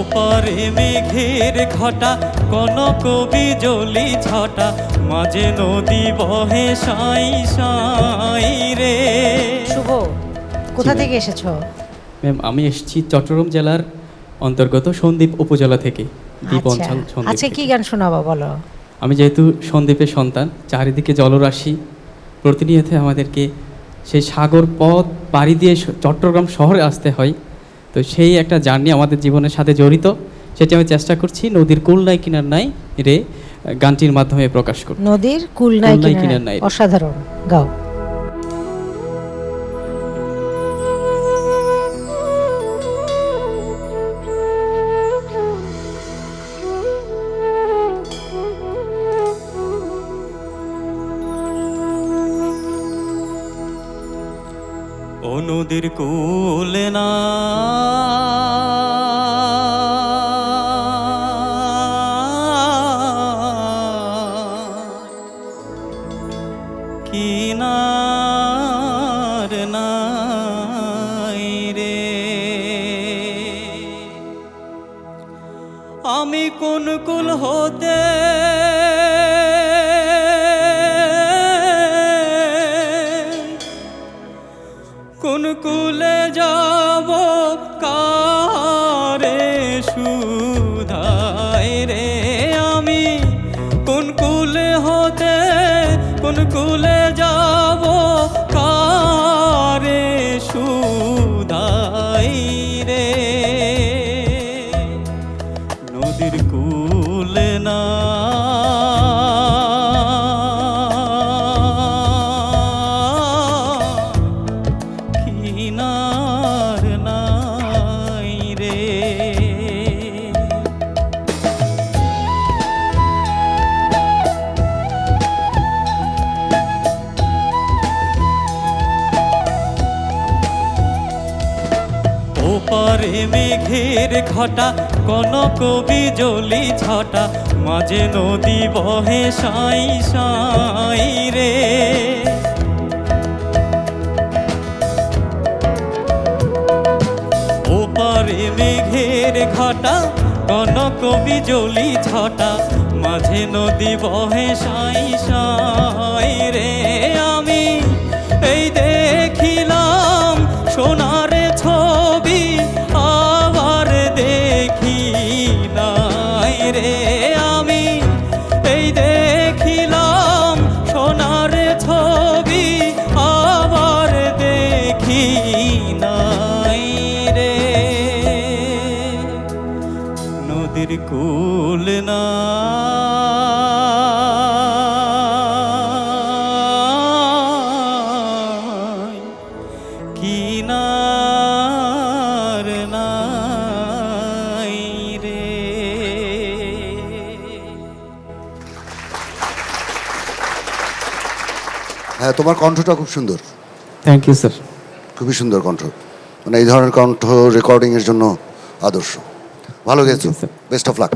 ওপারে মেঘের ঘটা কোন কবি জলি ছটা মাঝে নদী বহে সাই সাই রে। শুভ কোথা থেকে এসেছ? ম্যাম আমি এসেছি চট্টগ্রাম জেলার অন্তর্গত সন্দ্বীপ উপজেলা থেকে দ্বীপ আচ্ছা। অঞ্চল আজকে কি। গান শোনাবা বলো? আমি যেহেতু সন্দ্বীপের সন্তান চারিদিকে জলরাশি প্রতিনিয়ত আমাদেরকে সেই সাগর পথ পাড়ি দিয়ে চট্টগ্রাম শহরে আসতে হয়। তো সেই একটা জার্নি আমাদের জীবনের সাথে জড়িত সেটি আমি চেষ্টা করছি নদীর কুল নাই কিনার নাই রে গানটির মাধ্যমে প্রকাশ করব নদীর কুল নাই। কিনার নাই। অসাধারণ গাও নদীর কুলে না। আমি কোন কুল হতে কোন কুলে যাব? কারে সুধাই রে আমি? কোন কুলে হতে, কোন কুলে যাব? কারে সুধাই রে? নদীর কুলে ওপারে মেঘের ঘটা কোন কবি জলি ছটা মাঝে নদী বহে সাই সাই রে। ঘটা কোন কবি জলি ছটা, মাঝে নদী বহে সাই সাই রে আমি। এই দেখিলাম সোনার ছবি, আবার দেখি নাই রে আমি। এই দেখিলাম সোনার ছবি, আবার দেখি নদীর কুল না। কিনার নাই রে। হ্যাঁ তোমার কণ্ঠটা খুব সুন্দর। থ্যাংক ইউ স্যার খুবই সুন্দর কণ্ঠ। মানে এই ধরনের কণ্ঠ রেকর্ডিংয়ের জন্য আদর্শ। ভালো গেছো। Best of luck